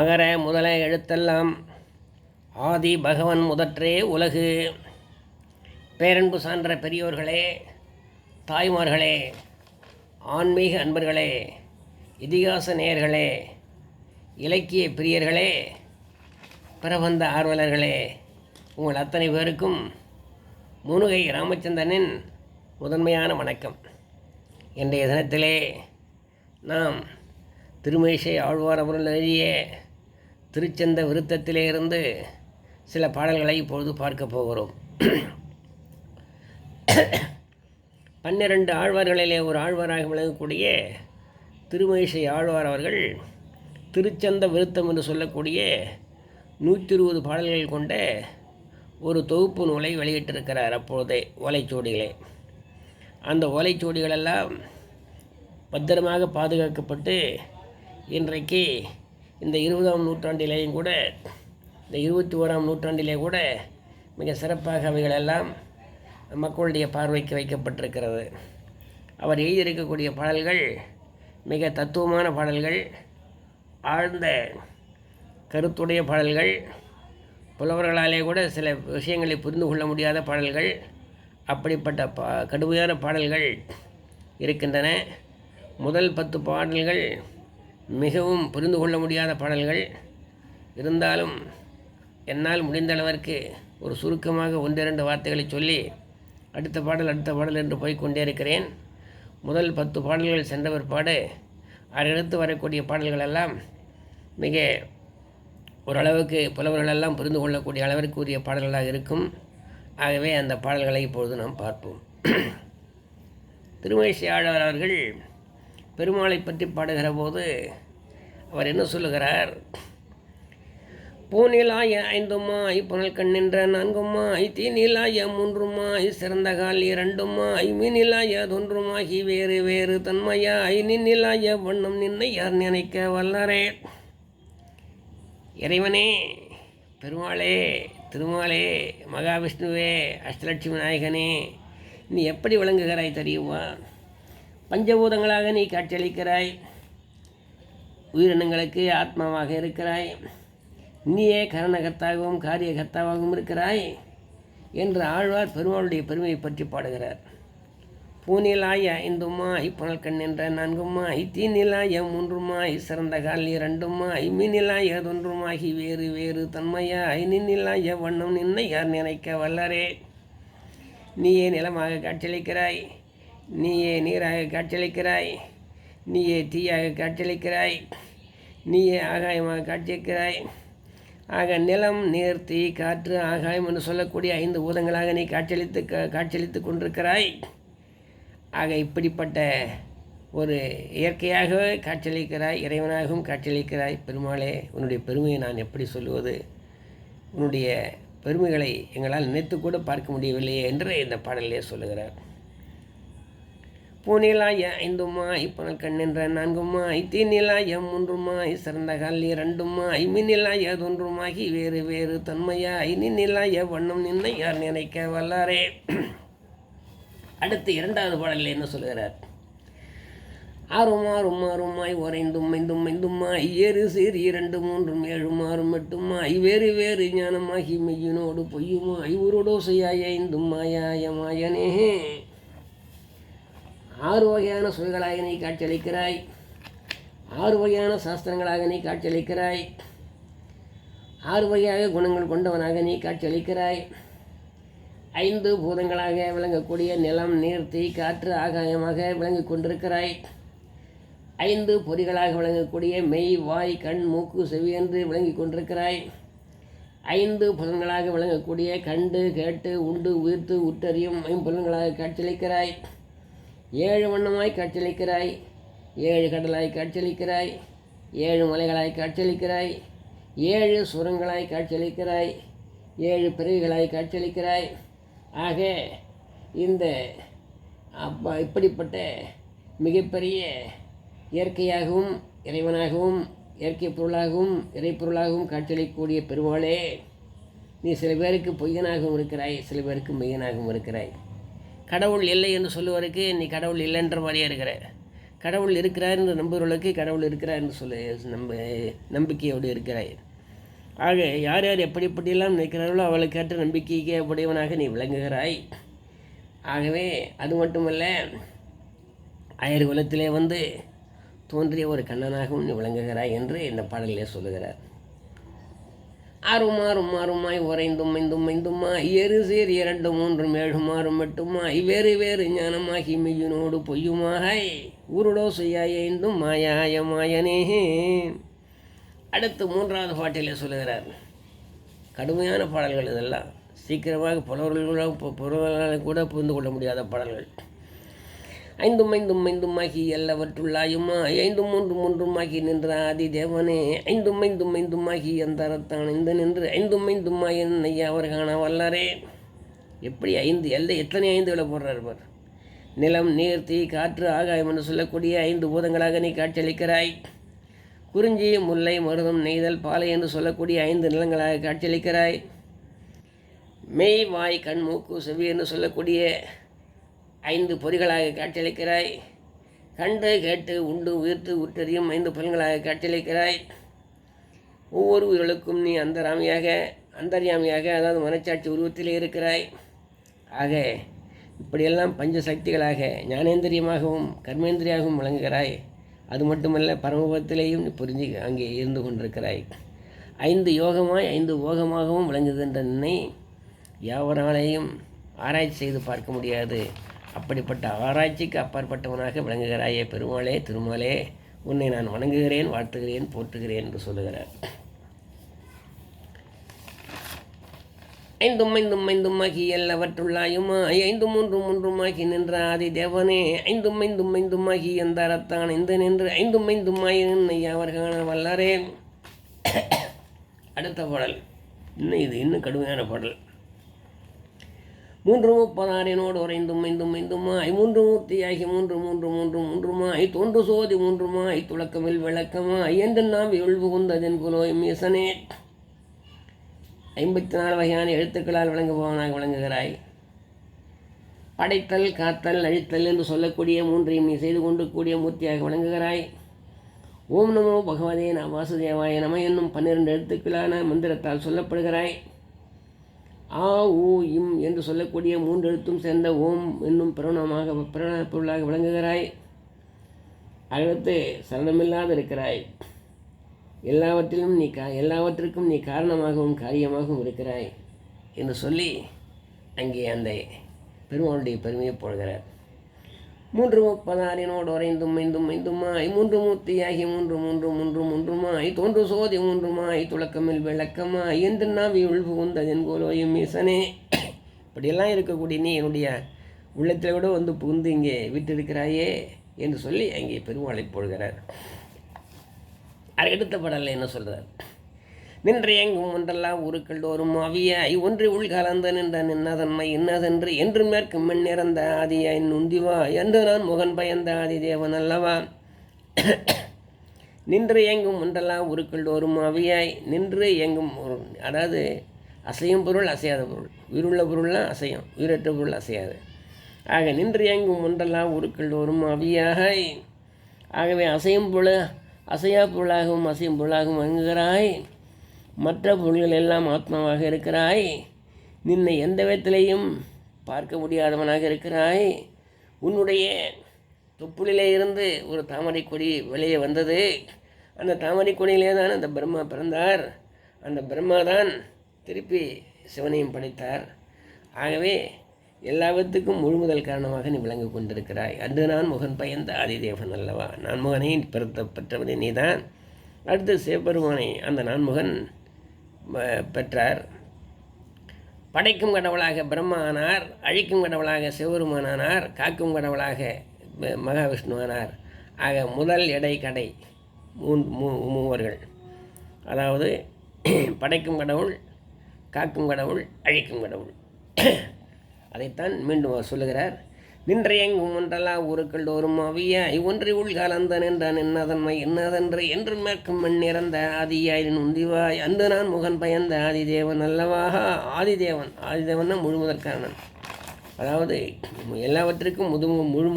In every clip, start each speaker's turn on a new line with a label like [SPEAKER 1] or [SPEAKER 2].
[SPEAKER 1] அகர முதல எழுத்தெல்லாம் ஆதி பகவன் முதற்றே உலகு பேரன்பு சான்ற பெரியோர்களே தாய்மார்களே ஆன்மீக அன்பர்களே இதிகாச நேயர்களே இலக்கிய பிரியர்களே பிரபந்த ஆர்வலர்களே உங்கள் அத்தனை பேருக்கும் முனுகை ராமச்சந்திரனின் முதன்மையான வணக்கம் இன்றைய தினத்திலே நாம் திருமேஷை ஆழ்வார் அவர்கள் எழுதிய திருச்சந்த விருத்தத்திலே இருந்து சில பாடல்களை இப்பொழுது பார்க்க போகிறோம் பன்னிரண்டு ஆழ்வார்களிலே ஒரு ஆழ்வாராக விளங்கக்கூடிய திருமகிஷை ஆழ்வார் அவர்கள் திருச்சந்த விருத்தம் என்று சொல்லக்கூடிய நூற்றி இருபது பாடல்கள் கொண்ட ஒரு தொகுப்பு நூலை வெளியிட்டிருக்கிறார் அப்பொழுதே ஓலைச்சோடிகளே அந்த ஓலைச்சோடிகளெல்லாம் பத்திரமாக பாதுகாக்கப்பட்டு இன்றைக்கு இந்த இருபதாம் நூற்றாண்டிலேயும் கூட இந்த இருபத்தி ஓராம் நூற்றாண்டிலே கூட மிக சிறப்பாக அவைகளெல்லாம் மக்களுடைய பார்வைக்கு வைக்கப்பட்டிருக்கிறது அவர் எழுதியிருக்கக்கூடிய பாடல்கள் மிக தத்துவமான பாடல்கள் ஆழ்ந்த கருத்துடைய பாடல்கள் புலவர்களாலே கூட சில விஷயங்களை புரிந்து கொள்ள முடியாத பாடல்கள் அப்படிப்பட்ட பா கடுமையான பாடல்கள் இருக்கின்றன முதல் பத்து பாடல்கள் மிகவும் புரிந்து கொள்ள முடியாத பாடல்கள் இருந்தாலும் என்னால் முடிந்தளவிற்கு ஒரு சுருக்கமாக ஒன்றிரண்டு வார்த்தைகளை சொல்லி அடுத்த பாடல் அடுத்த பாடல் என்று போய்கொண்டே இருக்கிறேன் முதல் பத்து பாடல்கள் சென்ற பிற்பாடு அடுத்து வரக்கூடிய பாடல்களெல்லாம் மிக ஓரளவுக்கு புலவர்களெல்லாம் புரிந்து கொள்ளக்கூடிய அளவிற்கு உரிய பாடல்களாக இருக்கும் ஆகவே அந்த பாடல்களை இப்பொழுது நாம் பார்ப்போம் திருமேசியாளர் அவர்கள் பெருமாளை பற்றி பாடுகிற போது அவர் என்ன சொல்லுகிறார் பூநிலாய ஐந்துமாய் புனல் கண்ணின்ற நான்குமாய் தீநிலாய மூன்றுமாய் சிறந்த கால் இரண்டுமாய் மீனிலாய தொன்றுமாகி வேறு வேறு தன்மையாய் நின்னிலாய வண்ணம் நின்னை யார் நினைக்க வல்லாரே இறைவனே பெருமாளே திருமாலே மகாவிஷ்ணுவே அஷ்டலட்சுமி நாயகனே நீ எப்படி விளங்குகிறாய் தெரியுமா பஞ்சபூதங்களாக நீ காட்சியளிக்கிறாய் உயிரினங்களுக்கு ஆத்மாவாக இருக்கிறாய் நீயே கரணகர்த்தாகவும் காரியகர்த்தாவாகவும் இருக்கிறாய் என்று ஆழ்வார் பெருமாளுடைய பெருமையை பற்றி பாடுகிறார் பூனிலாய ஐ புனல் கண் என்ற ஐ நான்குமாய் தீனிலாய ஐ சிறந்த கால் ஐ மீனிலாய தொன்றுமாகி வேறு வேறு தன்மையா ஐ நின்னிலாய வண்ணம் நின்னை யார் நினைக்க வல்லரே நீயே நிலமாக காட்சியளிக்கிறாய் நீயே நீராக காட்சியளிக்கிறாய் நீயே தீயாக காட்சியளிக்கிறாய் நீயே ஆகாயமாக காட்சியளிக்கிறாய் ஆக நிலம் நீர் தீ காற்று ஆகாயம் என்று சொல்லக்கூடிய ஐந்து ஊதங்களாக நீ காட்சியளித்து காட்சியளித்து கொண்டிருக்கிறாய் ஆக இப்படிப்பட்ட ஒரு இயற்கையாகவே காட்சியளிக்கிறாய் இறைவனாகவும் காட்சியளிக்கிறாய் பெருமாளே உன்னுடைய பெருமையை நான் எப்படி சொல்லுவது உன்னுடைய பெருமைகளை எங்களால் நினைத்து கூட பார்க்க முடியவில்லையே என்று இந்த பாடலே சொல்லுகிறார் பூனிலாய ஐந்துமாய் பணக்கண்ணின்ற நான்குமாய் தீநிலாய மூன்றுமாய் சிறந்த கல் இரண்டுமாய் மின்னிலாய தொன்றுமாகி வேறு வேறு தன்மையாய் நின்னிலாய வண்ணம் நின்று யார் நினைக்க வல்லாரே அடுத்து இரண்டாவது பாடலில் என்ன சொல்கிறார் ஆறும் ஆறும் ஆறுமாய் உறைந்தும் ஐந்தும் ஐந்துமாய் ஏறு சீர் இரண்டு மூன்றும் மாறும் ஆறும் எட்டுமாய் வேறு வேறு ஞானமாகி மெய்யினோடு பொய்யுமாய் உருடோசையாய் ஐந்தும் மாயாயமாயனே ஆறு வகையான சுவைகளாக நீ காட்சியளிக்கிறாய் ஆறு வகையான சாஸ்திரங்களாக நீ காட்சியளிக்கிறாய் ஆறு வகையாக குணங்கள் கொண்டவனாக நீ காட்சியளிக்கிறாய் ஐந்து பூதங்களாக விளங்கக்கூடிய நிலம் நீர் தீ காற்று ஆகாயமாக விளங்கிக் கொண்டிருக்கிறாய் ஐந்து பொறிகளாக விளங்கக்கூடிய மெய் வாய் கண் மூக்கு செவி என்று விளங்கிக் கொண்டிருக்கிறாய் ஐந்து புலன்களாக விளங்கக்கூடிய கண்டு கேட்டு உண்டு உயிர்த்து உற்றறியும் ஐம்புலன்களாக காட்சியளிக்கிறாய் ஏழு வண்ணமாய் காட்சியளிக்கிறாய் ஏழு கடலாய் காட்சியளிக்கிறாய் ஏழு மலைகளாய் காட்சியளிக்கிறாய் ஏழு சுரங்களாய் காட்சியளிக்கிறாய் ஏழு பிறகுகளாய் காட்சியளிக்கிறாய் ஆக இந்த அப்பா இப்படிப்பட்ட மிகப்பெரிய இயற்கையாகவும் இறைவனாகவும் இயற்கை பொருளாகவும் இறைப்பொருளாகவும் காட்சியளிக்கக்கூடிய பெருவாளே நீ சில பேருக்கு பொய்யனாகவும் இருக்கிறாய் சில பேருக்கு மெய்யனாகவும் இருக்கிறாய் கடவுள் இல்லை என்று சொல்லுவதற்கு நீ கடவுள் இல்லைன்ற மாதிரியே இருக்கிற கடவுள் என்று நம்புகிறவர்களுக்கு கடவுள் என்று சொல்லு நம்ப நம்பிக்கையோடு இருக்கிறாய் ஆக யார் யார் எப்படிப்பட்டியெல்லாம் நினைக்கிறார்களோ அவளுக்கேற்ற நம்பிக்கைக்கு உடையவனாக நீ விளங்குகிறாய் ஆகவே அது மட்டுமல்ல அயர் குலத்திலே வந்து தோன்றிய ஒரு கண்ணனாகவும் நீ விளங்குகிறாய் என்று இந்த பாடலிலே சொல்லுகிறார் அருமாறும் மாறுமாய் உறைந்தும் இந்தும் இந்துமாய் எரு சீர் இரண்டு மூன்று ஏழுமாறும் மட்டுமாய் வேறு வேறு ஞானமாகி மெய்யினோடு பொய்யுமாக உருடோ செய்யாய இந்தும் மாயாய மாயனே அடுத்து மூன்றாவது பாட்டிலே சொல்லுகிறார் கடுமையான பாடல்கள் இதெல்லாம் சீக்கிரமாக புலவர்களாக புலவர்களால் கூட புரிந்து கொள்ள முடியாத பாடல்கள் ஐந்தும் ஐந்தும் ஐந்துமாகி எல்லவற்றுள்ளாயுமா ஐந்து மூன்று ஆகி நின்ற ஆதி தேவனே ஐந்தும் ஐந்தும் ஐந்துமாகி அந்தரத்தான் ஐந்து நின்று ஐந்தும் ஐந்துமாய் ஐயா அவர் காண வல்லாரே எப்படி ஐந்து எல்லை எத்தனை ஐந்து விட போடுறார் நிலம் நீர் தீ காற்று ஆகாயம் என்று சொல்லக்கூடிய ஐந்து பூதங்களாக நீ காட்சியளிக்கிறாய் குறிஞ்சி முல்லை மருதம் நெய்தல் பாலை என்று சொல்லக்கூடிய ஐந்து நிலங்களாக காட்சியளிக்கிறாய் மெய் வாய் கண் மூக்கு செவி என்று சொல்லக்கூடிய ஐந்து பொறிகளாக காட்சியளிக்கிறாய் கண்டு கேட்டு உண்டு உயிர்த்து உற்றறியும் ஐந்து புலன்களாக காட்சியளிக்கிறாய் ஒவ்வொரு உயிர்களுக்கும் நீ அந்த ராமியாக அந்தர்யாமியாக அதாவது மனச்சாட்சி உருவத்திலே இருக்கிறாய் ஆக இப்படியெல்லாம் பஞ்ச சக்திகளாக ஞானேந்திரியமாகவும் கர்மேந்திரியாகவும் விளங்குகிறாய் அது மட்டுமல்ல நீ புரிஞ்சு அங்கே இருந்து கொண்டிருக்கிறாய் ஐந்து யோகமாய் ஐந்து ஓகமாகவும் விளங்குகின்ற நினை யாவராலையும் ஆராய்ச்சி செய்து பார்க்க முடியாது அப்படிப்பட்ட ஆராய்ச்சிக்கு அப்பாற்பட்டவனாக விளங்குகிறாயே பெருமாளே திருமாலே உன்னை நான் வணங்குகிறேன் வாழ்த்துகிறேன் போற்றுகிறேன் என்று சொல்லுகிறார் ஐந்தும் ஐந்தும் எல்லவற்றுள்ளாயும் ஐந்து மூன்று மூன்றும் ஆகி நின்ற ஆதி தேவனே ஐந்தும் ஐந்தும் ஆகி எந்த அறத்தான் இந்த நின்று ஐந்தும் ஐந்துமாயினை அவர்கான வல்லரே அடுத்த பாடல் இன்னும் இது இன்னும் கடுமையான பாடல் மூன்று முப்பதாரினோடு உறைந்தும் ஐந்தும் ஐந்துமாய் மூன்று மூர்த்தியாகி மூன்று மூன்று மூன்று மூன்றுமாய் தோன்று சோதி மூன்றுமாய் துளக்கமில் விளக்கமாய் என்று நாம் எழுபுகுந்ததென் புலோயும் ஈசனே ஐம்பத்தி நாலு வகையான எழுத்துக்களால் விளங்குபவனாக விளங்குகிறாய் படைத்தல் காத்தல் அழித்தல் என்று சொல்லக்கூடிய மூன்றையும் நீ செய்து கொண்டு கூடிய மூர்த்தியாக விளங்குகிறாய் ஓம் நமோ பகவதே நாம் வாசுதேவாய நம என்னும் பன்னிரண்டு எழுத்துக்களான மந்திரத்தால் சொல்லப்படுகிறாய் ஆ ஊ இம் என்று சொல்லக்கூடிய மூன்றெழுத்தும் சேர்ந்த ஓம் என்னும் பிரணமாக பிரண பொருளாக விளங்குகிறாய் அடுத்து சரணமில்லாத இருக்கிறாய் எல்லாவற்றிலும் நீ கா எல்லாவற்றிற்கும் நீ காரணமாகவும் காரியமாகவும் இருக்கிறாய் என்று சொல்லி அங்கே அந்த பெருமாளுடைய பெருமையை போடுகிறார் மூன்று முப்பதாரினோடு உறைந்தும் மைந்தும் மைந்துமாய் மூன்று மூர்த்தியாகி மூன்று மூன்று மூன்று மூன்றுமாய் தோன்று சோதி மூன்றுமாய் துளக்கமில் விளக்கமாய் என்று நாம் இவள் புகுந்ததென் கோலோயும் இசனே இப்படியெல்லாம் இருக்கக்கூடிய நீ என்னுடைய உள்ளத்தில் விட வந்து புகுந்து இங்கே விட்டிருக்கிறாயே என்று சொல்லி அங்கே பெருமாளை போடுகிறார் அடுத்த படலில் என்ன சொல்கிறார் நின்று எங்கும் ஒன்றெல்லாம் உருக்கள்தோறும் அவியாய் ஒன்று உள்கலந்து நின்ற நின்னதன்மை இன்னதென்று என்று மேற்கு மண் நிறந்த ஆதியாய் நுந்திவா என்று நான் முகன் பயந்த ஆதி தேவன் அல்லவா நின்று இயங்கும் ஒன்றெல்லாம் உருக்கள்தோறும் அவியாய் நின்று இயங்கும் அதாவது அசையும் பொருள் அசையாத பொருள் உயிருள்ள பொருள்லாம் அசையும் உயிரற்ற பொருள் அசையாது ஆக நின்று இயங்கும் ஒன்றெல்லாம் உருக்கள்தோறும் அவையாக ஆகவே அசையும் பொழு அசையா பொருளாகவும் அசையும் பொருளாகவும் அங்குகிறாய் மற்ற பொருள்கள் எல்லாம் ஆத்மாவாக இருக்கிறாய் நின்னை எந்த விதத்திலையும் பார்க்க முடியாதவனாக இருக்கிறாய் உன்னுடைய தொப்புளிலே இருந்து ஒரு தாமரை கொடி வெளியே வந்தது அந்த தாமரை கொடியிலே தான் அந்த பிரம்மா பிறந்தார் அந்த பிரம்மா தான் திருப்பி சிவனையும் படைத்தார் ஆகவே எல்லாவற்றுக்கும் முழுமுதல் காரணமாக நீ விளங்கிக் கொண்டிருக்கிறாய் அன்று நான் முகன் பயந்த ஆதிதேவன் அல்லவா நான்முகனை பிறத்த பெற்றவனே நீதான் அடுத்து சிவபெருமானை அந்த நான்முகன் பெற்றார் படைக்கும் கடவுளாக பிரம்மானார் அழிக்கும் கடவுளாக சிவருமானார் காக்கும் கடவுளாக மகாவிஷ்ணுவானார் ஆக முதல் எடை கடை மூன் மூ மூவர்கள் அதாவது படைக்கும் கடவுள் காக்கும் கடவுள் அழிக்கும் கடவுள் அதைத்தான் மீண்டும் அவர் சொல்லுகிறார் நின்றையெங்கும் ஒன்றலா ஊருக்குள்ளோரும் அவியாய் ஒன்றி உள் கலந்த நின்றான் என்னதன்மை என்னதென்று என்று மேற்கும் மண் நிறந்த ஆதியாயின் உந்திவாய் அந்த நான் முகன் பயந்த ஆதிதேவன் அல்லவாக ஆதிதேவன் ஆதிதேவன் தான் முழு முதற்காரன் அதாவது எல்லாவற்றிற்கும் முது முழு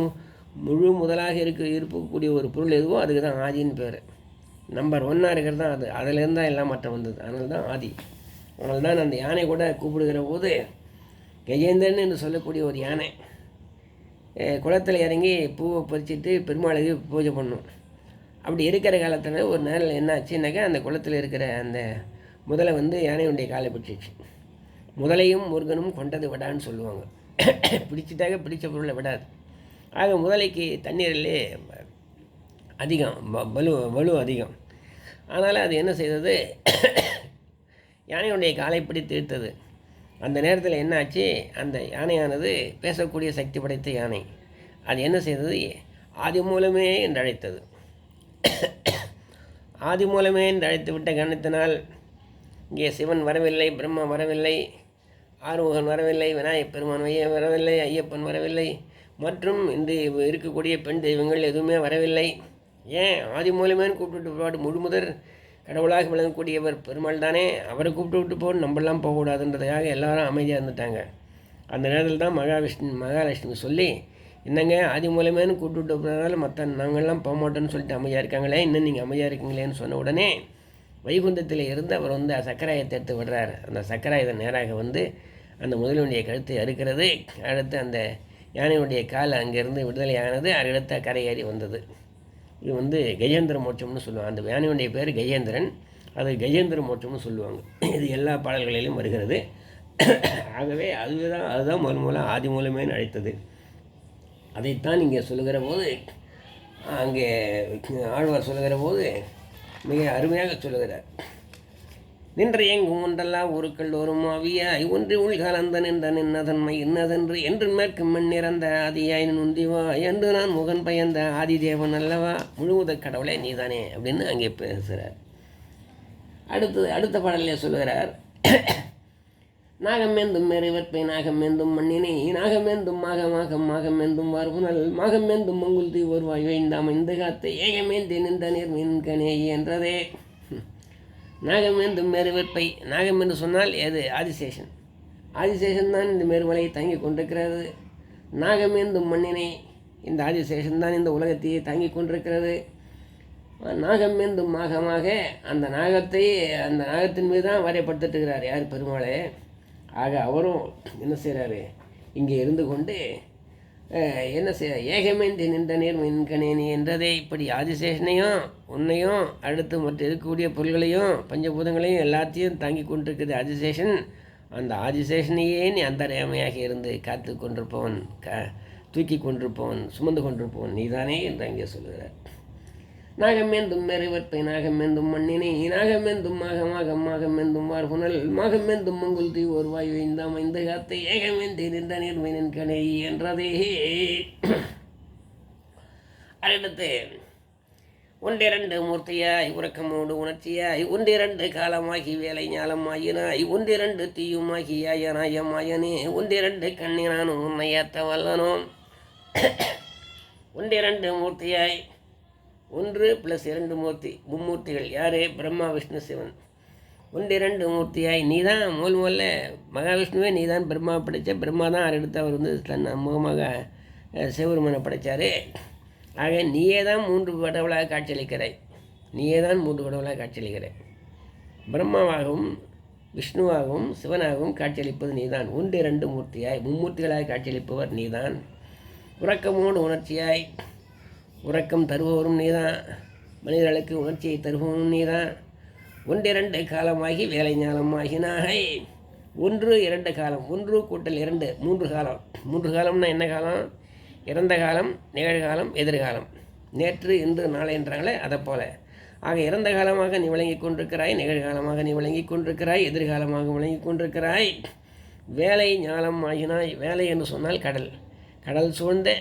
[SPEAKER 1] முழு முதலாக இருக்க இருக்கக்கூடிய ஒரு பொருள் எதுவோ அதுக்கு தான் ஆதின்னு பேர் நம்பர் ஒன்னாக இருக்கிறது தான் அது அதிலேருந்து தான் எல்லாம் மற்ற வந்தது அதனால தான் ஆதி அதனால்தான் அந்த யானை கூட கூப்பிடுகிற போது கஜேந்திரன் என்று சொல்லக்கூடிய ஒரு யானை குளத்தில் இறங்கி பூவை பறிச்சுட்டு பெருமாளுக்கு பூஜை பண்ணோம் அப்படி இருக்கிற காலத்தில் ஒரு நேரில் என்ன அந்த குளத்தில் இருக்கிற அந்த முதலை வந்து யானையுடைய காலை பிடிச்சிச்சு முதலையும் முருகனும் கொண்டது விடான்னு சொல்லுவாங்க பிடிச்சிட்டாக்க பிடிச்ச பொருளை விடாது ஆக முதலைக்கு தண்ணீரிலே அதிகம் வலு வலு அதிகம் ஆனால் அது என்ன செய்தது யானையுடைய காலை பிடித்து இழுத்தது அந்த நேரத்தில் என்ன ஆச்சு அந்த யானையானது பேசக்கூடிய சக்தி படைத்த யானை அது என்ன செய்தது ஆதி மூலமே என்று அழைத்தது ஆதி மூலமே என்று அழைத்து விட்ட கணத்தினால் இங்கே சிவன் வரவில்லை பிரம்மா வரவில்லை ஆறுமுகன் வரவில்லை விநாயகப் பெருமான் ஐயன் வரவில்லை ஐயப்பன் வரவில்லை மற்றும் இன்று இருக்கக்கூடிய பெண் தெய்வங்கள் எதுவுமே வரவில்லை ஏன் ஆதி மூலமேன்னு கூப்பிட்டு பாடு முழுமுதர் கடவுளாக விளங்கக்கூடியவர் பெருமாள் தானே அவரை கூப்பிட்டு விட்டு போகணும் நம்மளாம் போகக்கூடாதுன்றதுக்காக எல்லாரும் அமைதியாக இருந்துட்டாங்க அந்த நேரத்தில் தான் மகாவிஷ்ணு மகாலட்சுமி சொல்லி என்னங்க அது மூலமேனு கூப்பிட்டு போகிறதுனால மற்ற நாங்கள்லாம் போக மாட்டோம்னு சொல்லிட்டு அமைதியாக இருக்காங்களே இன்னும் நீங்கள் அமைதியாக இருக்கீங்களேன்னு சொன்ன உடனே வைகுந்தத்தில் இருந்து அவர் வந்து சக்கராயத்தை எடுத்து விடுறார் அந்த சக்கராயத்தை நேராக வந்து அந்த முதலினுடைய கழுத்தை அறுக்கிறது அடுத்து அந்த யானையுடைய கால் அங்கேருந்து விடுதலையானது அடுத்த கரையேறி வந்தது இது வந்து கஜேந்திர மோட்சம்னு சொல்லுவாங்க அந்த வேணியுடைய பேர் கஜேந்திரன் அது கஜேந்திர மோட்சம்னு சொல்லுவாங்க இது எல்லா பாடல்களிலும் வருகிறது ஆகவே அதுதான் அதுதான் முதல் மூலம் ஆதி மூலமே அழைத்தது அதைத்தான் இங்கே சொல்லுகிற போது அங்கே ஆழ்வார் சொல்லுகிற போது மிக அருமையாக சொல்லுகிறார் நின்று எங்கும் ஒன்றல்லா ஊருக்கள் ஒரு மாவியாய் ஒன்று உள்கலந்த நின்ற நின்னதன்மை இன்னதென்று என்று மேற்கு மண் நிறந்த ஆதியாய் நுந்திவா என்று நான் முகன் பயந்த ஆதிதேவன் அல்லவா முழுவத கடவுளே நீதானே அப்படின்னு அங்கே பேசுகிறார் அடுத்து அடுத்த பாடலில் சொல்கிறார் நாகமேந்தும் மெறிவற்பை நாகமேந்தும் மண்ணினை நாகமேந்தும் மாகமாக மாகமேந்தும் வருவனல் மாகமேந்தும் மங்குல் தீ ஒருவாய் வாய்வைந்தாம் இந்த காத்தை ஏகமேந்தி நின்ற நீர் மின்கனே என்றதே நாகம் என்று மேருவெப்பை நாகம் என்று சொன்னால் எது ஆதிசேஷன் ஆதிசேஷன் தான் இந்த மேருமலையை தங்கி கொண்டிருக்கிறது நாகம் என்றும் மண்ணினை இந்த ஆதிசேஷன் தான் இந்த உலகத்தையே தங்கி கொண்டிருக்கிறது நாகம் என்றும் மாகமாக அந்த நாகத்தை அந்த நாகத்தின் மீது தான் வரையப்படுத்திட்டு யார் பெருமாளே ஆக அவரும் என்ன செய்கிறாரு இங்கே இருந்து கொண்டு என்ன செய்ய ஏகமேந்தி நின்ற நீர் மின்கணினி என்றதே இப்படி ஆதிசேஷனையும் உன்னையும் அடுத்து மற்ற இருக்கக்கூடிய பொருள்களையும் பஞ்சபூதங்களையும் எல்லாத்தையும் தாங்கி கொண்டிருக்குது ஆதிசேஷன் அந்த ஆதிசேஷனையே நீ அந்த ரேமையாக இருந்து காத்து கொண்டிருப்பவன் க தூக்கி கொண்டிருப்பவன் சுமந்து கொண்டிருப்பவன் நீதானே என்று அங்கே சொல்கிறார் நாகமேந்தும் நிறைவத்தை நாகமேந்தும் மண்ணினை நாகமேந்தும் மாகமாக மாகமேந்தும் வார்புணல் மாகமேந்தும் மங்குல் தீ ஒரு வாயு இந்த ஐந்து காத்தை ஏகமேந்தி நின்ற நேர்மை கடை என்றதே அடுத்து ஒன்றிரண்டு மூர்த்தியாய் உறக்கமோடு உணர்ச்சியாய் ஒன்றிரண்டு காலமாகி வேலை ஞாலமாயினாய் ஒன்றிரண்டு தீயுமாகி யாயனாயமாயனே ஒன்றிரண்டு கண்ணினானும் உன்னை ஏத்த வல்லனும் ஒன்றிரண்டு மூர்த்தியாய் ஒன்று பிளஸ் இரண்டு மூர்த்தி மும்மூர்த்திகள் யார் பிரம்மா விஷ்ணு சிவன் ஒன்று இரண்டு மூர்த்தியாய் நீ தான் மூல் மூலில் மகாவிஷ்ணுவே நீ தான் பிரம்மா படைத்த பிரம்மா தான் அடுத்து அவர் வந்து தன் முகமாக சிவபெருமனை படைத்தார் ஆக நீயே தான் மூன்று கடவுளாக காட்சியளிக்கிறாய் நீயே தான் மூன்று கடவுளாக காட்சியளிக்கிறாய் பிரம்மாவாகவும் விஷ்ணுவாகவும் சிவனாகவும் காட்சியளிப்பது நீ தான் ஒன்று இரண்டு மூர்த்தியாய் மும்மூர்த்திகளாக காட்சியளிப்பவர் நீதான் உறக்கமோடு உணர்ச்சியாய் உறக்கம் தருபவரும் நீதான் மனிதர்களுக்கு உணர்ச்சியை தருபவனும் நீதான் ஒன்றிரண்டு காலமாகி வேலை ஞானமாகினாகை ஒன்று இரண்டு காலம் ஒன்று கூட்டல் இரண்டு மூன்று காலம் மூன்று காலம்னா என்ன காலம் இறந்த காலம் நிகழ்காலம் எதிர்காலம் நேற்று இன்று நாளை என்றாங்களே அதை போல் ஆக இறந்த காலமாக நீ விளங்கி கொண்டிருக்கிறாய் நிகழ்காலமாக நீ விளங்கி கொண்டிருக்கிறாய் எதிர்காலமாக விளங்கி கொண்டிருக்கிறாய் வேலை ஞானம் ஆகினாய் வேலை என்று சொன்னால் கடல் கடல் சூழ்ந்த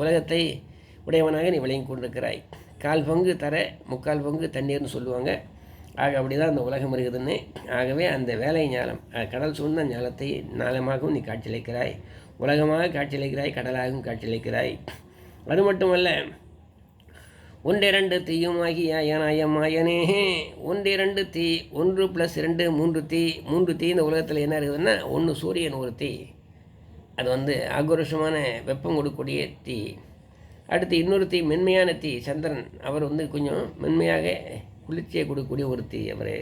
[SPEAKER 1] உலகத்தை உடையவனாக நீ விளங்கி கொண்டிருக்கிறாய் கால் பங்கு தர முக்கால் பங்கு தண்ணீர்னு சொல்லுவாங்க ஆக அப்படி தான் அந்த உலகம் இருக்குதுன்னு ஆகவே அந்த வேலை ஞாலம் கடல் சூழ்ந்த ஞாலத்தை ஞாலமாகவும் நீ காட்சியளிக்கிறாய் உலகமாக காட்சியளிக்கிறாய் கடலாகவும் காட்சியளிக்கிறாய் அது மட்டுமல்ல ஒன்றிரண்டு தீயுமாகி ஒன்று ஒன்றிரண்டு தீ ஒன்று ப்ளஸ் ரெண்டு மூன்று தீ மூன்று தீ இந்த உலகத்தில் என்ன இருக்குதுன்னா ஒன்று சூரியன் ஒரு தீ அது வந்து ஆக்ரோஷமான வெப்பம் கொடுக்கக்கூடிய தீ அடுத்து இன்னொருத்தி மென்மையான தீ சந்திரன் அவர் வந்து கொஞ்சம் மென்மையாக குளிர்ச்சியை கொடுக்கக்கூடிய ஒரு தீ அவர்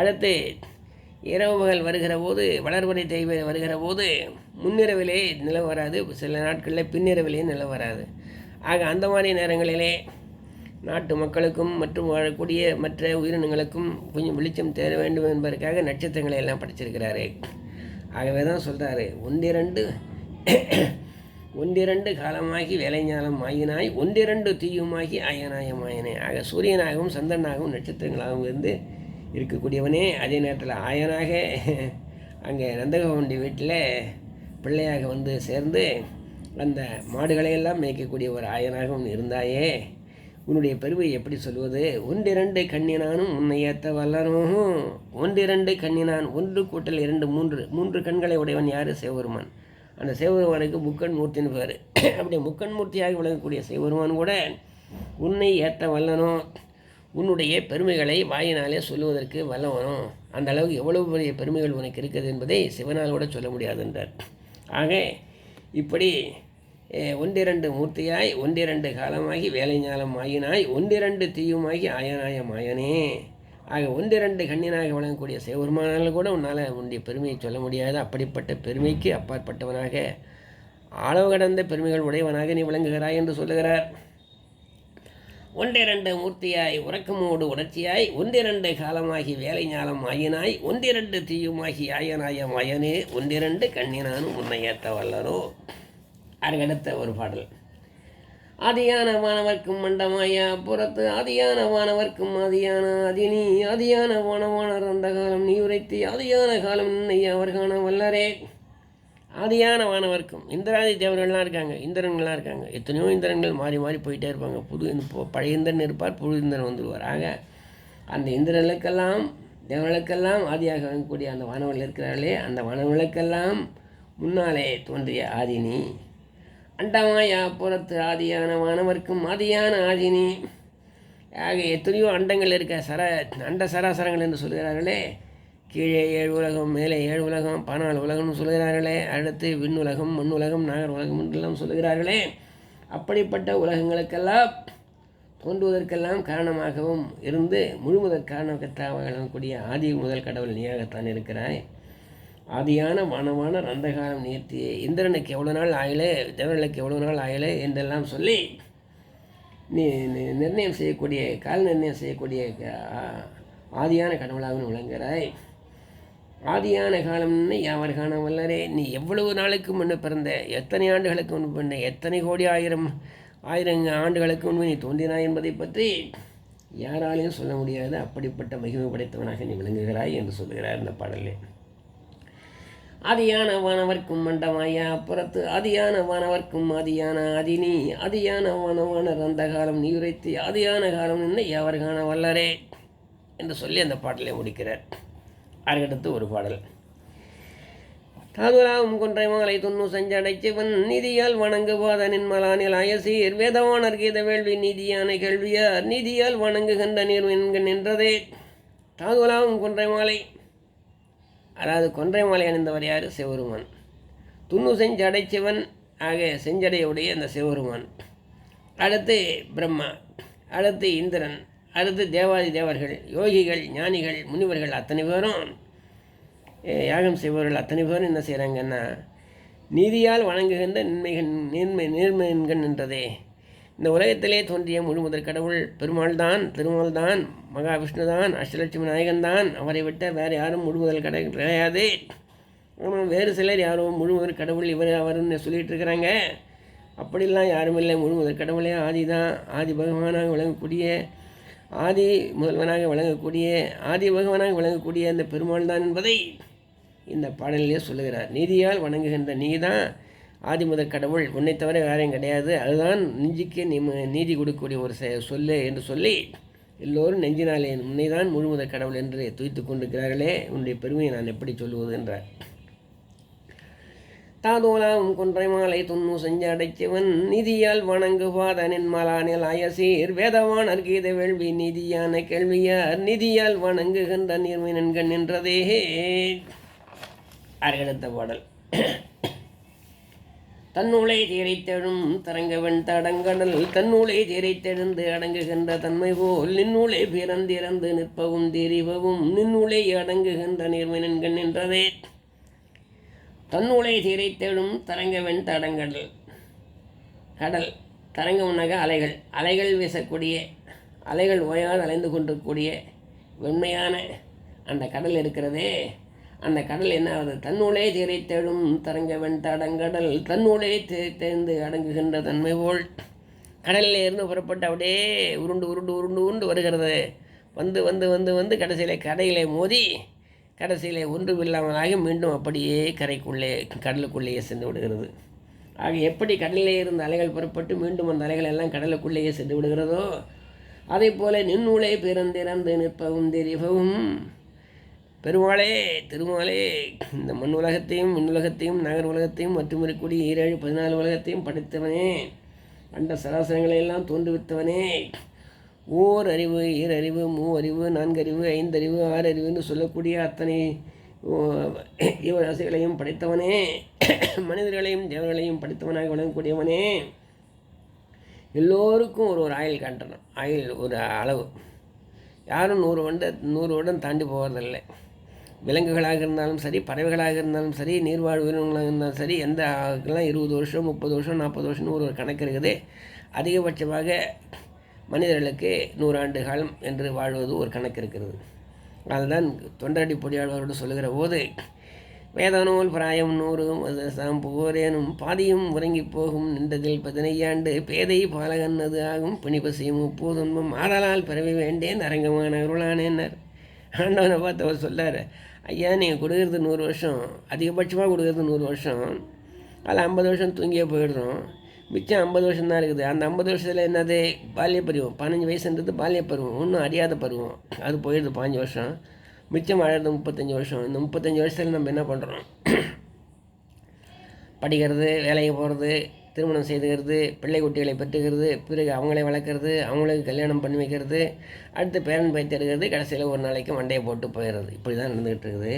[SPEAKER 1] அடுத்து இரவு மகள் வருகிற போது வளர்வரை தெய்வ வருகிற போது முன்னிரவிலே நிலவு வராது சில நாட்களில் பின்னிரவிலேயே நிலவு வராது ஆக அந்த மாதிரி நேரங்களிலே நாட்டு மக்களுக்கும் மற்றும் வாழக்கூடிய மற்ற உயிரினங்களுக்கும் கொஞ்சம் வெளிச்சம் தேர வேண்டும் என்பதற்காக நட்சத்திரங்களை எல்லாம் படிச்சிருக்கிறாரு ஆகவே தான் சொல்கிறாரு ஒன்றிரண்டு ஒன்றிரண்டு காலமாகி வேலைஞானம் ஆயினாய் ஒன்றிரண்டு தீயுமாகி ஆயினே ஆக சூரியனாகவும் சந்திரனாகவும் நட்சத்திரங்களாகவும் இருந்து இருக்கக்கூடியவனே அதே நேரத்தில் ஆயனாக அங்கே நந்தகவண்டி வீட்டில் பிள்ளையாக வந்து சேர்ந்து அந்த மாடுகளையெல்லாம் மேய்க்கக்கூடிய ஒரு ஆயனாகவும் இருந்தாயே உன்னுடைய பெருவை எப்படி சொல்வது ஒன்றிரண்டு கண்ணினானும் உன்னை ஏற்ற வல்லனும் ஒன்றிரண்டு கண்ணினான் ஒன்று கூட்டல் இரண்டு மூன்று மூன்று கண்களை உடையவன் யார் சிவபெருமான் அந்த சிவபெருமானுக்கு முக்கன் மூர்த்தின்னு பேர் அப்படி முக்கன் மூர்த்தியாகி விளங்கக்கூடிய சிவபெருமான் கூட உன்னை ஏற்ற வல்லனும் உன்னுடைய பெருமைகளை வாயினாலே சொல்லுவதற்கு வல்லவனும் அந்த அளவுக்கு எவ்வளவு பெரிய பெருமைகள் உனக்கு இருக்குது என்பதை சிவனால் கூட சொல்ல முடியாது என்றார் ஆக இப்படி ஒன்றிரண்டு மூர்த்தியாய் ஒன்றிரண்டு காலமாகி வேலை ஞாலம் ஆயினாய் ஒன்றிரண்டு தீயுமாகி ஆயனாய மாயனே ஆக ஒன்று இரண்டு கண்ணினாக வழங்கக்கூடிய சிவபெருமானால் கூட உன்னால் உன்னுடைய பெருமையை சொல்ல முடியாது அப்படிப்பட்ட பெருமைக்கு அப்பாற்பட்டவனாக ஆளவு கடந்த பெருமைகள் உடையவனாக நீ விளங்குகிறாய் என்று சொல்லுகிறார் ஒன்றிரண்டு மூர்த்தியாய் உறக்கமோடு உணர்ச்சியாய் ஒன்றிரண்டு காலமாகி வேலை ஞாலம் ஆயினாய் ஒன்றிரண்டு தீயுமாகி ஆயனாய மயனே ஒன்றிரண்டு கண்ணினானும் உன்னை ஏற்ற வல்லரோ அதுக்கடுத்த ஒரு பாடல் அதியான வானவர்க்கும் மண்டமாயா புறத்து அதியான வானவர்க்கும் அதியான அதினி அதியான வானவானர் அந்த காலம் நீ உரைத்தி அதியான காலம் நின்னையா அவர்கான வல்லரே ஆதியான வானவர்க்கும் இந்திராதி தேவர்கள்லாம் இருக்காங்க இந்திரன்கள்லாம் இருக்காங்க எத்தனையோ இந்திரன்கள் மாறி மாறி போயிட்டே இருப்பாங்க புது பழைய இந்திரன் இருப்பார் புது இந்திரன் வந்துடுவார் ஆக அந்த இந்திரர்களுக்கெல்லாம் தேவர்களுக்கெல்லாம் ஆதியாக வரக்கூடிய அந்த வானவர்கள் இருக்கிறார்களே அந்த வானவர்களுக்கெல்லாம் முன்னாலே தோன்றிய ஆதினி அண்டமாயா புறத்து ஆதியான மாணவர்க்கும் ஆதியான ஆதினி ஆக எத்தனையோ அண்டங்கள் இருக்க சர அண்ட சராசரங்கள் என்று சொல்கிறார்களே கீழே ஏழு உலகம் மேலே ஏழு உலகம் பனால் உலகம்னு சொல்கிறார்களே அடுத்து விண் உலகம் மண் உலகம் நாகர் உலகம் என்றெல்லாம் சொல்கிறார்களே அப்படிப்பட்ட உலகங்களுக்கெல்லாம் தோன்றுவதற்கெல்லாம் காரணமாகவும் இருந்து முழுவதற்கான காரணக்கர்த்தாவாக கூடிய ஆதி முதல் கடவுள் நீயாகத்தான் இருக்கிறாய் ஆதியான வனமான ரந்தகாலம் நீர்த்தி இந்திரனுக்கு எவ்வளோ நாள் ஆயிலே தேவனுக்கு எவ்வளோ நாள் ஆயிலே என்றெல்லாம் சொல்லி நீ நிர்ணயம் செய்யக்கூடிய கால் நிர்ணயம் செய்யக்கூடிய ஆதியான கடவுளாகனு விளங்குகிறாய் ஆதியான காலம்னு யாவர் காண வல்லரே நீ எவ்வளவு நாளுக்கு முன்னே பிறந்த எத்தனை ஆண்டுகளுக்கு முன்பு பிறந்த எத்தனை கோடி ஆயிரம் ஆயிரம் ஆண்டுகளுக்கு முன்பு நீ தோன்றினாய் என்பதை பற்றி யாராலையும் சொல்ல முடியாது அப்படிப்பட்ட மகிமை படைத்தவனாக நீ விளங்குகிறாய் என்று சொல்லுகிறார் இந்த பாடலில் அதியான வானவர்க்கும் மண்டமாயா அப்புறத்து அதியான வானவர்க்கும் அதியான அதினி அதியான வானவான அந்த காலம் நீ உரைத்து அதியான காலம் நின்று அவர் காண வல்லரே என்று சொல்லி அந்த பாடலை முடிக்கிறார் அருகடுத்து ஒரு பாடல் தாதுராவும் கொன்றை மாலை துண்ணு சஞ்சடைச்சிவன் நிதியால் வணங்குவாத நின்மலானில் அயசீர் வேதவானர் கீத வேள்வி நிதியான கேள்வியார் நிதியால் வணங்குகின்ற நீர் என்க நின்றதே தாதுராவும் கொன்றை மாலை அதாவது கொன்றை மாலை அணிந்தவர் யார் சிவருமான் துண்ணு செஞ்சடை சிவன் ஆக செஞ்சடையுடைய அந்த சிவருமான் அடுத்து பிரம்மா அடுத்து இந்திரன் அடுத்து தேவாதி தேவர்கள் யோகிகள் ஞானிகள் முனிவர்கள் அத்தனை பேரும் யாகம் செய்பவர்கள் அத்தனை பேரும் என்ன செய்கிறாங்கன்னா நீதியால் வணங்குகின்ற நின்மைகள் நீர்மை நீர்மைன்கண் என்றதே இந்த உலகத்திலே தோன்றிய முழு முதற் கடவுள் பெருமாள் தான் திருமால் தான் மகாவிஷ்ணு தான் அஷ்டலட்சுமி நாயகன் தான் அவரை விட்ட வேறு யாரும் முழு முதல் கடவுள் கிடையாது ஆனால் வேறு சிலர் யாரோ முழு முதல் கடவுள் இவர் அவருன்னு சொல்லிட்டு இருக்கிறாங்க அப்படிலாம் யாரும் இல்லை முழு முதல் கடவுளே ஆதி தான் ஆதி பகவானாக விளங்கக்கூடிய ஆதி முதல்வனாக விளங்கக்கூடிய ஆதி பகவானாக விளங்கக்கூடிய அந்த பெருமாள் தான் என்பதை இந்த பாடலிலே சொல்லுகிறார் நீதியால் வணங்குகின்ற நீதான் ஆதி முதல் கடவுள் உன்னை தவிர வேறையும் கிடையாது அதுதான் நெஞ்சுக்கு நீதி கொடுக்கக்கூடிய ஒரு சொல்லு என்று சொல்லி எல்லோரும் நெஞ்சினாலே உன்னை தான் முழு முதல் கடவுள் என்று துய்த்து கொண்டிருக்கிறார்களே உன்னுடைய பெருமையை நான் எப்படி சொல்லுவது என்றார் தாதோலாம் கொன்றை மாலை துண்ணு செஞ்சு அடைச்சவன் நிதியால் வணங்குவாதனின் மலானில் அயசீர் வேதவான் கீத வேள்வி நிதியான கேள்வியார் நிதியால் வணங்குகின்ற நீர்மை நின்றதே அரகணத்த பாடல் தன்னூலை தேரைத்தெழும் தரங்கவன் தடங்கடல் தன்னூலை தேரைத்தெழுந்து அடங்குகின்ற தன்மை போல் நின்னூலை பிறந்திறந்து நிற்பவும் தெரிவவும் நின்னூலை அடங்குகின்ற நிர்மணன்கள் நின்றதே தன்னூலை தேரைத்தெழும் தரங்கவன் தடங்கடல் கடல் தரங்க உணக அலைகள் அலைகள் வீசக்கூடிய அலைகள் ஓயாது அலைந்து கொண்டிருக்கக்கூடிய வெண்மையான அந்த கடல் இருக்கிறதே அந்த கடல் என்ன ஆகுது தன்னுளே தீரை தேடும் வெண் தடங்கடல் தன்னுளே தேர்ந்து அடங்குகின்ற தன்மை போல் கடலில் இருந்து புறப்பட்டு அப்படியே உருண்டு உருண்டு உருண்டு உருண்டு வருகிறது வந்து வந்து வந்து வந்து கடைசியில் கடையிலே மோதி கடைசியில் இல்லாமலாகி மீண்டும் அப்படியே கரைக்குள்ளே கடலுக்குள்ளேயே சென்று விடுகிறது ஆக எப்படி கடலிலே இருந்த அலைகள் புறப்பட்டு மீண்டும் அந்த அலைகள் எல்லாம் கடலுக்குள்ளேயே சென்று விடுகிறதோ அதே போல நின்னூலே பிறந்திறந்து நிற்பவும் தெரிபவும் பெருமாளே திருமாலே இந்த மண் உலகத்தையும் மின் உலகத்தையும் நகர் உலகத்தையும் மற்றும் இருக்கக்கூடிய ஈரேழு பதினாலு உலகத்தையும் படைத்தவனே அண்ட சராசரங்களையெல்லாம் தோன்றுவித்தவனே ஓர் அறிவு ஈரறிவு மூ அறிவு நான்கறிவு ஐந்தறிவு ஆறறிவுன்னு சொல்லக்கூடிய அத்தனை ஜீவராசிகளையும் படைத்தவனே மனிதர்களையும் தேவர்களையும் படைத்தவனாக விளங்கக்கூடியவனே எல்லோருக்கும் ஒரு ஒரு ஆயில் காட்டணும் ஆயில் ஒரு அளவு யாரும் நூறு வண்ட நூறு வருடம் தாண்டி போவதில்லை விலங்குகளாக இருந்தாலும் சரி பறவைகளாக இருந்தாலும் சரி நீர்வாழ் உயிரினங்களாக இருந்தாலும் சரி எந்த ஆகலாம் இருபது வருஷம் முப்பது வருஷம் நாற்பது வருஷம்னு ஒரு ஒரு கணக்கு இருக்குது அதிகபட்சமாக மனிதர்களுக்கு நூறாண்டு காலம் என்று வாழ்வது ஒரு கணக்கு இருக்கிறது அதுதான் தொண்டரடி பொடியாளரோடு சொல்லுகிற போது வேதானோல் பிராயம் நூறும் அது சாம் புகோரேனும் பாதியும் உறங்கி போகும் நின்றதில் பதினையாண்டு பேதை பாலகன்னது ஆகும் பிணிபசியும் முப்போதுன்பம் ஆதலால் பிறவி வேண்டேன் அரங்கமான அருளானேன்னர் ஆண்டவனை பார்த்து அவர் சொல்லார் ஐயா நீங்கள் கொடுக்குறது நூறு வருஷம் அதிகபட்சமாக கொடுக்குறது நூறு வருஷம் அதில் ஐம்பது வருஷம் தூங்கியே போயிடுறோம் மிச்சம் ஐம்பது வருஷம் தான் இருக்குது அந்த ஐம்பது வருஷத்தில் என்னது பால்ய பருவம் பதினஞ்சு வயசுன்றது பால்ய பருவம் ஒன்றும் அறியாத பருவம் அது போயிடுது பாஞ்சு வருஷம் மிச்சம் வாழறது முப்பத்தஞ்சு வருஷம் இந்த முப்பத்தஞ்சு வருஷத்தில் நம்ம என்ன பண்ணுறோம் படிக்கிறது வேலைக்கு போகிறது திருமணம் செய்துகிறது பிள்ளை குட்டிகளை பெற்றுக்கிறது பிறகு அவங்களை வளர்க்குறது அவங்களுக்கு கல்யாணம் பண்ணி வைக்கிறது அடுத்து பேரன் பயிற்சி எடுக்கிறது கடைசியில் ஒரு நாளைக்கு வண்டையை போட்டு போயிடுறது இப்படி தான் நடந்துக்கிட்டு இருக்குது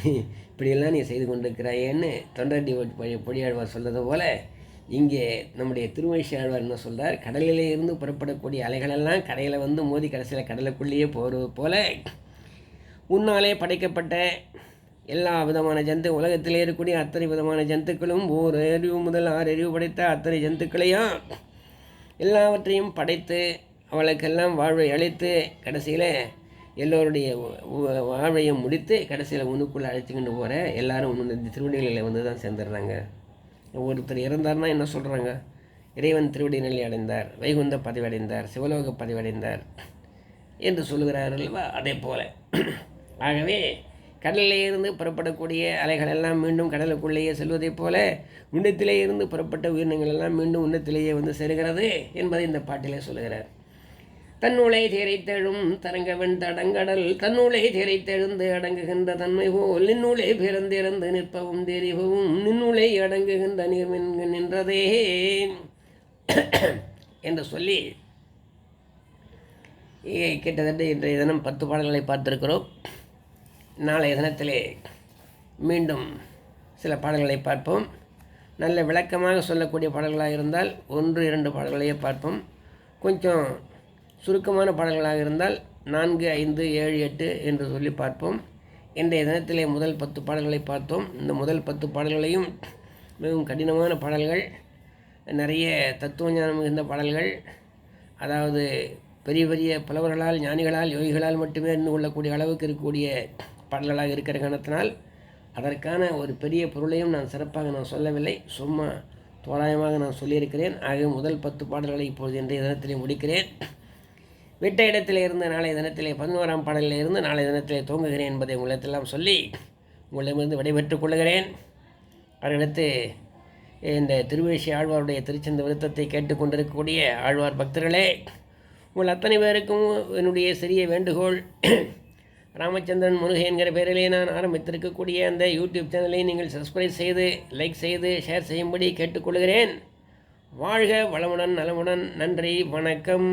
[SPEAKER 1] இப்படியெல்லாம் நீ செய்து கொண்டிருக்கிறாயேன்னு தொண்டர்டி பொடியாழ்வார் சொல்கிறது போல் இங்கே நம்முடைய ஆழ்வார் என்ன சொல்கிறார் கடலிலே இருந்து புறப்படக்கூடிய அலைகளெல்லாம் கடையில் வந்து மோதி கடைசியில் கடலுக்குள்ளேயே போகிறது போல் உன்னாலே படைக்கப்பட்ட எல்லா விதமான ஜந்து உலகத்தில் இருக்கக்கூடிய அத்தனை விதமான ஜந்துக்களும் ஓர் அறிவு முதல் ஆறு அறிவு படைத்த அத்தனை ஜந்துக்களையும் எல்லாவற்றையும் படைத்து அவளுக்கெல்லாம் வாழ்வை அழித்து கடைசியில் எல்லோருடைய வாழ்வையும் முடித்து கடைசியில் ஒன்றுக்குள்ளே அழைச்சிக்கிட்டு போகிற எல்லோரும் இந்த திருவடிகளில் வந்து தான் சேர்ந்துடுறாங்க ஒருத்தர் இறந்தார்னா என்ன சொல்கிறாங்க இறைவன் திருவடி நிலை அடைந்தார் வைகுந்த பதவி அடைந்தார் சிவலோக பதவி அடைந்தார் என்று சொல்கிறார்கள் அதே போல் ஆகவே கடலிலே இருந்து புறப்படக்கூடிய அலைகள் எல்லாம் மீண்டும் கடலுக்குள்ளேயே செல்வதைப் போல உண்ணத்திலே இருந்து புறப்பட்ட உயிரினங்கள் எல்லாம் மீண்டும் உண்ணத்திலேயே வந்து சேருகிறது என்பதை இந்த பாட்டிலே சொல்லுகிறார் தன்னூலை தேரைத்தெழும் தரங்கவன் தடங்கடல் தன்னூலை தேரைத்தெழுந்து அடங்குகின்ற தன்மை போல் நின்னூலை பிறந்திறந்து நிற்பவும் தெரிவவும் நின்னூலை அடங்குகின்ற நிகழ்வு நின்றதே என்று சொல்லி கிட்டத்தட்ட இன்றைய தினம் பத்து பாடல்களை பார்த்திருக்கிறோம் நாளைய தினத்திலே மீண்டும் சில பாடல்களை பார்ப்போம் நல்ல விளக்கமாக சொல்லக்கூடிய பாடல்களாக இருந்தால் ஒன்று இரண்டு பாடல்களையே பார்ப்போம் கொஞ்சம் சுருக்கமான பாடல்களாக இருந்தால் நான்கு ஐந்து ஏழு எட்டு என்று சொல்லி பார்ப்போம் இன்றைய தினத்திலே முதல் பத்து பாடல்களை பார்த்தோம் இந்த முதல் பத்து பாடல்களையும் மிகவும் கடினமான பாடல்கள் நிறைய தத்துவ ஞானம் மிகுந்த பாடல்கள் அதாவது பெரிய பெரிய புலவர்களால் ஞானிகளால் யோகிகளால் மட்டுமே இருந்து கொள்ளக்கூடிய அளவுக்கு இருக்கக்கூடிய பாடல்களாக இருக்கிற காரணத்தினால் அதற்கான ஒரு பெரிய பொருளையும் நான் சிறப்பாக நான் சொல்லவில்லை சும்மா தோராயமாக நான் சொல்லியிருக்கிறேன் ஆக முதல் பத்து பாடல்களை இப்பொழுது இன்றைய தினத்திலே முடிக்கிறேன் விட்ட இடத்திலே இருந்து நாளைய தினத்திலே பதினோராம் பாடலில் இருந்து நாளைய தினத்திலே தூங்குகிறேன் என்பதை உங்களிடத்தெல்லாம் சொல்லி உங்களிடமிருந்து விடைபெற்றுக் கொள்கிறேன் அவர்களிடத்து இந்த திருவேஷி ஆழ்வாருடைய திருச்சந்த விருத்தத்தை கேட்டுக்கொண்டிருக்கக்கூடிய ஆழ்வார் பக்தர்களே உங்கள் அத்தனை பேருக்கும் என்னுடைய சிறிய வேண்டுகோள் ராமச்சந்திரன் முருகை என்கிற பெயரிலே நான் ஆரம்பித்திருக்கக்கூடிய அந்த யூடியூப் சேனலை நீங்கள் சப்ஸ்கிரைப் செய்து லைக் செய்து ஷேர் செய்யும்படி கேட்டுக்கொள்கிறேன் வாழ்க வளமுடன் நலமுடன் நன்றி வணக்கம்